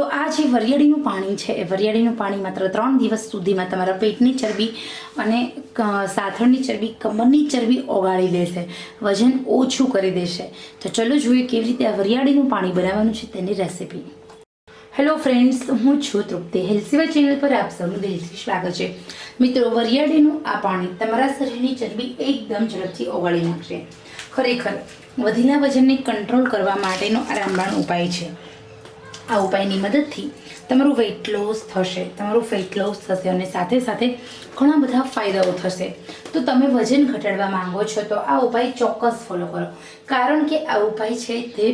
તો આ જે વરિયાળીનું પાણી છે, એ વરિયાળીનું પાણી માત્ર ત્રણ દિવસ સુધીમાં તમારા પેટની ચરબી અને સાથળની ચરબી, કમરની ચરબી ઓગાળી દેશે. વજન ઓછું કરી દેશે. તો ચલો જોઈએ કેવી રીતે આ વરિયાળીનું પાણી બનાવવાનું છે તેની રેસીપી. હેલો ફ્રેન્ડ્સ હું છું તૃપ્તિ. હેલ્સીવા ચેનલ પર આપ સૌનું દિલથી સ્વાગત છે. મિત્રો, વરિયાળીનું આ પાણી તમારા શરીરની ચરબી એકદમ ઝડપથી ઓગાળી નાખશે. ખરેખર, વધેલા વજનને કંટ્રોલ કરવા માટેનો આ રામબાણ ઉપાય છે. આ ઉપાયની મદદથી તમારું વેઇટ લોસ થશે, તમારું ફેટ લોસ થશે અને સાથે સાથે ઘણા બધા ફાયદાઓ થશે. તો તમે વજન ઘટાડવા માંગો છો, તો આ ઉપાય ચોક્કસ ફોલો કરો. કારણ કે આ ઉપાય છે તે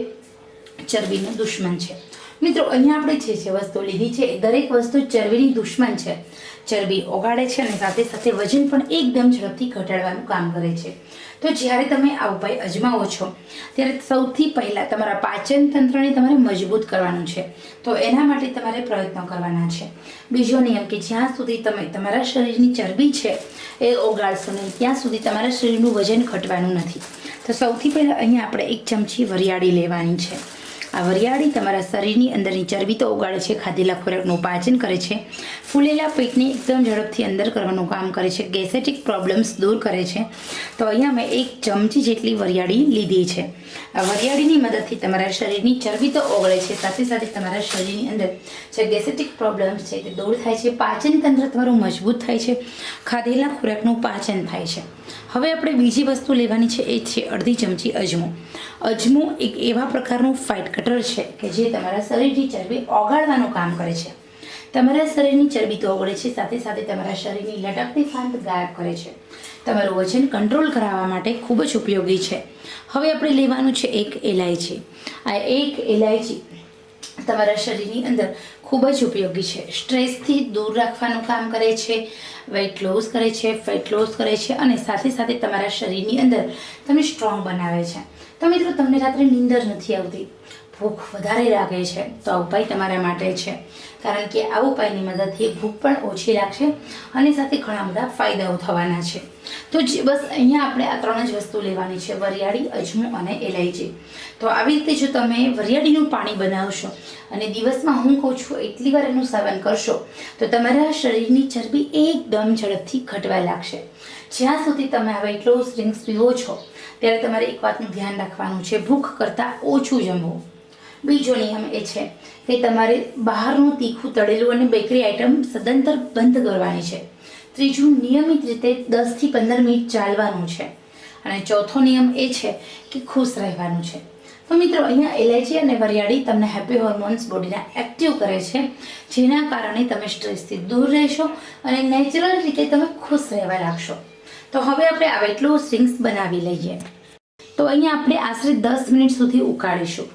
ચરબીનો દુશ્મન છે. મિત્રો, અહીંયા આપણે જે જે વસ્તુ લીધી છે, એ દરેક વસ્તુ ચરબીની દુશ્મન છે. ચરબી ઓગાળે છે અને સાથે સાથે વજન પણ એકદમ ઝડપથી ઘટાડવાનું કામ કરે છે. તો જ્યારે તમે આ ઉપાય અજમાવો છો, ત્યારે સૌથી પહેલાં તમારા પાચન તંત્રને તમારે મજબૂત કરવાનું છે. તો એના માટે તમારે પ્રયત્નો કરવાના છે. બીજો નિયમ કે જ્યાં સુધી તમે તમારા શરીરની ચરબી છે, એ ઓગાળશો નહીં, ત્યાં સુધી તમારા શરીરનું વજન ઘટવાનું નથી. તો સૌથી પહેલાં અહીંયા આપણે એક ચમચી વરિયાળી લેવાની છે. આ વરિયાળી તમારા શરીરની અંદરની ચરબી તો ઓગાળે છે, ખાધેલા ખોરાકનું પાચન કરે છે, ફૂલેલા પેટને એકદમ ઝડપથી અંદર કરવાનું કામ કરે છે, ગેસેટિક પ્રોબ્લેમ્સ દૂર કરે છે. તો અહીંયા મેં એક ચમચી જેટલી વરિયાળી લીધી છે. આ વરિયાળીની મદદથી તમારા શરીરની ચરબી તો ઓગળે છે, સાથે સાથે તમારા શરીરની અંદર જે ગેસેટિક પ્રોબ્લેમ્સ છે તે દૂર થાય છે, પાચન તંત્ર તમારું મજબૂત થાય છે, ખાધેલા ખોરાકનું પાચન થાય છે. હવે આપણે બીજી વસ્તુ લેવાની છે, એ છે અડધી ચમચી અજમો. અજમો એક એવા પ્રકારનું ફાઇટ કટર છે કે જે તમારા શરીરની ચરબી ઓગાળવાનું કામ કરે છે. તમારા શરીરની ચરબી તો ઓગળે છે, સાથે સાથે તમારા શરીરની લટકતી ફાંત ગાયબ કરે છે. તમારું વજન કંટ્રોલ કરાવવા માટે ખૂબ જ ઉપયોગી છે. હવે આપણે લેવાનું છે એક એલાયચી આ એક એલાયચી તમારા શરીરની અંદર ખૂબ જ ઉપયોગી છે. સ્ટ્રેસથી દૂર રાખવાનું કામ કરે છે વેઇટ લોસ કરે છે ફેટ લોસ કરે છે અને સાથે સાથે તમારા શરીરની અંદર તમને સ્ટ્રોંગ બનાવે છે. તો મિત્રો, તમને રાત્રે નીંદર નથી આવતી. ભૂખ વધારે લાગે છે, તો આ ઉપાય તમારા માટે છે. કારણ કે આ ઉપાયની મદદથી ભૂખ પણ ઓછી લાગશે અને સાથે ઘણા બધા ફાયદાઓ થવાના છે. તો જે બસ અહીંયા આપણે આ ત્રણ જ વસ્તુ લેવાની છે, વરિયાળી, અજમો અને એલાયચી તો આવી રીતે જો તમે વરિયાળીનું પાણી બનાવશો અને દિવસમાં હું કહું છું એટલી વાર એનું સેવન કરશો, તો તમારા શરીરની ચરબી એકદમ ઝડપથી ઘટવા લાગશે. જ્યાં સુધી તમે હવે ક્લોઝ ડ્રિંક્સ પીવો છો, ત્યારે તમારે એક વાતનું ધ્યાન રાખવાનું છે, ભૂખ કરતાં ઓછું જમવું. બીજો નિયમ એ છે કે તમારે બહારનું તીખું તળેલું અને બેકરી આઇટમ સદંતર બંધ કરવાની છે. ત્રીજું, નિયમિત રીતે દસથી પંદર મિનિટ ચાલવાનું છે. અને ચોથો નિયમ એ છે કે ખુશ રહેવાનું છે. તો મિત્રો, અહીંયા એલર્જી અને વરિયાળી તમને હેપી હોર્મોન્સ બોડીના એક્ટિવ કરે છે, જેના કારણે તમે સ્ટ્રેસથી દૂર રહેશો અને નેચરલ રીતે તમે ખુશ રહેવા લાગશો. તો હવે આપણે આ વેટ લોસ બનાવી લઈએ. તો અહીંયા આપણે આશરે દસ મિનિટ સુધી ઉકાળીશું.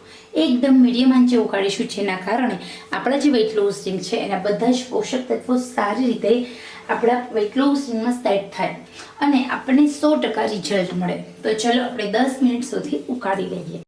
એકદમ મીડિયમ આંચે ઉકાળીશું, જેના કારણે આપણા જે વેઇટ ડ્રિંક છે, એના બધા જ પોષક તત્વો સારી રીતે આપણા વેઇટ લોસ ડ્રિંકમાં સેટ થાય અને આપણને સો ટકા રિઝલ્ટ મળે. તો ચલો આપણે દસ મિનિટ સુધી ઉકાળી લઈએ.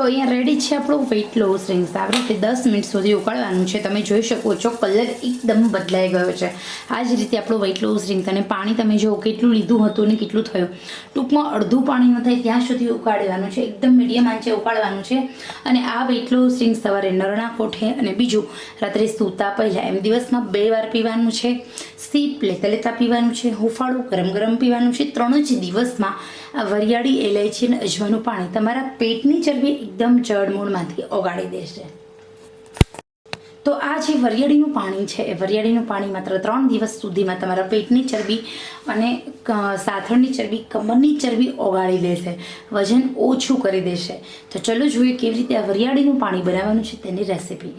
તો અહીંયા રેડી છે આપણું વેઇટ લોસ ડ્રિંક્સ આપણે રીતે દસ મિનિટ સુધી ઉકાળવાનું છે. તમે જોઈ શકો છો કલર એકદમ બદલાઈ ગયો છે. આ જ રીતે આપણું વેઇટ લોસ રિંગ્સ અને પાણી તમે જુઓ કેટલું લીધું હતું અને કેટલું થયું. ટૂંકમાં અડધું પાણી ન થાય ત્યાં સુધી ઉકાળવાનું છે. એકદમ મીડિયમ આંચે ઉકાળવાનું છે. અને આ વેઇટ લોસ ડ્રિંક સવારે નરણા કોઠે અને બીજું રાત્રે સૂતા પહેલાં એમ દિવસમાં બે વાર પીવાનું છે. સીપ લેતા લેતા પીવાનું છે. હુફાળું ગરમ ગરમ પીવાનું છે. ત્રણ જ દિવસમાં આ વરિયાળી એલાયચી અને અજવાનું પાણી તમારા પેટની ચરબી એકદમ જળમૂળમાંથી ઓગાળી દેશે તો આ જે વરિયાળીનું પાણી છે, એ વરિયાળીનું પાણી માત્ર ત્રણ દિવસ સુધીમાં તમારા પેટની ચરબી અને સાથળની ચરબી, કમરની ચરબી ઓગાળી દેશે વજન ઓછું કરી દેશે તો ચલો જોઈએ કેવી રીતે આ વરિયાળીનું પાણી બનાવવાનું છે તેની રેસિપી